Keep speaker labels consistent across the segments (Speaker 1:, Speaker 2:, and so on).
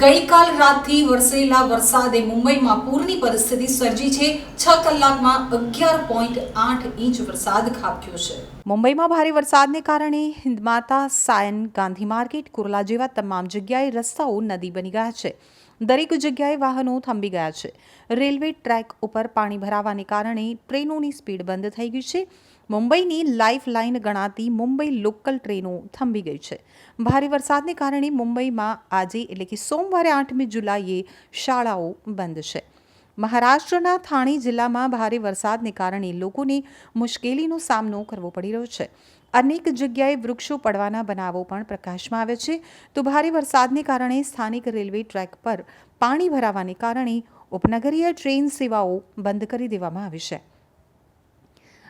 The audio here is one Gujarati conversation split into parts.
Speaker 1: ગઈકાલ રાતથી વરસેલા વરસાદે મુંબઈમાં પૂરની પરિસ્થિતિ સર્જી છે. છ કલાકમાં અગિયાર પોઈન્ટ આઠ ઇંચ વરસાદ ખાબક્યો છે.
Speaker 2: મુંબઈમાં ભારે વરસાદને કારણે હિંદમાતા સાયન ગાંધી માર્કેટ, કુર્લા જેવા તમામ જગ્યાએ રસ્તાઓ નદી બની ગયા છે. દરેક જગ્યાએ વાહનો થંભી ગયા છે. રેલવે ટ્રેક ઉપર પાણી ભરાવાને કારણે ટ્રેનોની સ્પીડ બંધ થઈ ગઈ છે. મુંબઈની લાઇફ લાઇન ગણાતી મુંબઈ લોકલ ટ્રેનો થંભી ગઈ છે. ભારે વરસાદને કારણે મુંબઈમાં આજે એટલે કે સોમવારે આઠમી જુલાઈએ શાળાઓ બંધ છે. મહારાષ્ટ્રના થાણે જિલ્લામાં ભારે વરસાદને કારણે લોકોને મુશ્કેલીનો સામનો કરવો પડી રહ્યો છે. અનેક જગ્યાએ વૃક્ષો પડવાના બનાવો પણ પ્રકાશમાં આવે છે. તો ભારે વરસાદને કારણે સ્થાનિક રેલવે ટ્રેક પર પાણી ભરાવાને કારણે ઉપનગરીય ટ્રેન સેવાઓ બંધ કરી દેવામાં આવી છે.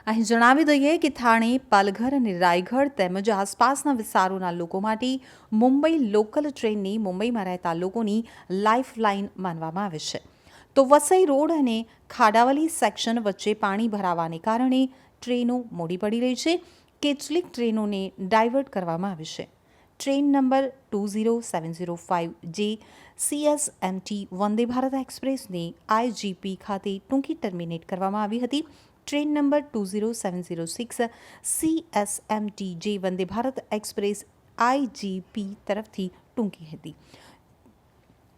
Speaker 2: અહીં જણાવી દઈએ કે થાણે, પાલઘર અને રાયગઢ તેમજ આસપાસના વિસ્તારોના લોકો માટે મુંબઈ લોકલ ટ્રેનની મુંબઈમાં રહેતા લોકોની લાઇફ લાઇન માનવામાં આવે છે. તો વસઈ રોડ અને ખાડાવલી સેક્શન વચ્ચે પાણી ભરાવાને કારણે ટ્રેનો મોડી પડી રહી છે. કેટલીક ટ્રેનોને ડાયવર્ટ કરવામાં આવી છે. Train number two zero seven zero five જે સીએસએમટી વંદે ભારત એક્સપ્રેસને આઈજીપી ખાતે ટૂંકી ટર્મિનેટ કરવામાં આવી હતી. Train number two zero seven zero six C S M T જે વંદે ભારત એક્સપ્રેસ આઈજીપી તરફથી ટૂંકી હતી.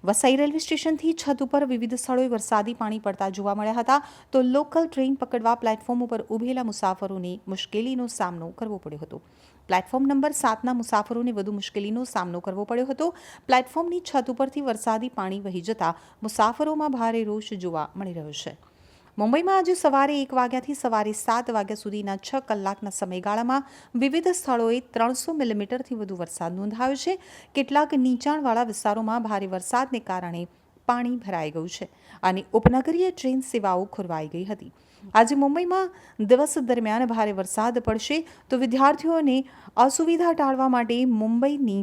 Speaker 2: વસઈ રેલવે સ્ટેશનથી છત ઉપર વિવિધ સ્થળોએ વરસાદી પાણી પડતા જોવા મળ્યા હતા. તો લોકલ ટ્રેન પકડવા પ્લેટફોર્મ ઉપર ઊભેલા મુસાફરોને મુશ્કેલીનો સામનો કરવો પડ્યો હતો. પ્લેટફોર્મ નંબર સાતના મુસાફરોને વધુ મુશ્કેલીનો સામનો કરવો પડ્યો હતો. પ્લેટફોર્મની છત ઉપરથી વરસાદી પાણી વહી જતા મુસાફરોમાં ભારે રોષ જોવા મળી રહ્યો છે. મુંબઈમાં આજે સવારે એક વાગ્યાથી સવારે સાત વાગ્યા સુધીના છ કલાકના સમયગાળામાં વિવિધ સ્થળોએ ત્રણસો મિલીમીટરથી વધુ વરસાદ નોંધાયો છે. કેટલાક નીચાણવાળા વિસ્તારોમાં ભારે વરસાદને કારણે પાણી ભરાઈ ગયું છે અને ઉપનગરીય ટ્રેન સેવાઓ ખોરવાઈ ગઈ હતી. આજે મુંબઈમાં દિવસ દરમિયાન ભારે વરસાદ પડશે તો વિદ્યાર્થીઓને અસુવિધા ટાળવા માટે મુંબઈની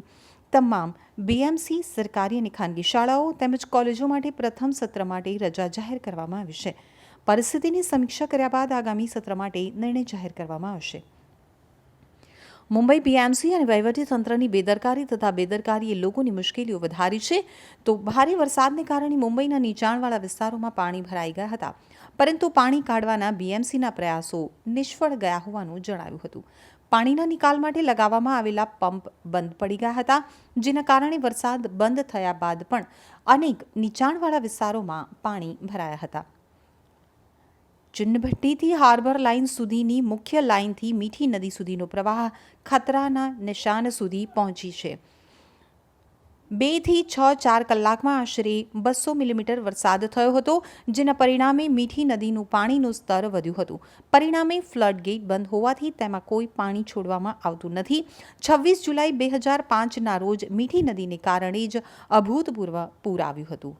Speaker 2: તમામ બીએમસી સરકારી અને ખાનગી શાળાઓ તેમજ કોલેજો માટે પ્રથમ સત્ર માટે રજા જાહેર કરવામાં આવી છે. પરિસ્થિતિની સમીક્ષા કર્યા બાદ આગામી સત્ર માટે નિર્ણય જાહેર કરવામાં આવશે. મુંબઈ બીએમસી અને વહીવટીતંત્રની બેદરકારી તથા બેદરકારીએ લોકોની મુશ્કેલીઓ વધારી છે, તો ભારે વરસાદને કારણે મુંબઈના નીચાણવાળા વિસ્તારોમાં પાણી ભરાઈ ગયા હતા. પરંતુ પાણી કાઢવાના બીએમસીના પ્રયાસો નિષ્ફળ ગયા હોવાનું જણાવ્યું હતું. પાણીના નિકાલ માટે લગાવવામાં આવેલા પંપ બંધ પડી ગયા હતા, જેના કારણે વરસાદ બંધ થયા બાદ પણ અનેક નીચાણવાળા વિસ્તારોમાં પાણી ભરાયા હતા. ચિન્નભટ્ટીથી હાર્બર લાઇન સુધીની મુખ્ય લાઇનથી મીઠી નદી સુધીનો પ્રવાહ ખતરાના નિશાન સુધી પહોંચી છે. બેથી છ ચાર કલાકમાં આશરે બસો મિલીમીટર વરસાદ થયો હતો, જેના પરિણામે મીઠી નદીનું પાણીનું સ્તર વધ્યું હતું. પરિણામે ફ્લડ ગેટ બંધ હોવાથી તેમાં કોઈ પાણી છોડવામાં આવતું નથી. છવ્વીસ જુલાઈ બે હજાર પાંચના રોજ મીઠી નદીને કારણે જ અભૂતપૂર્વ પૂર આવ્યું હતું.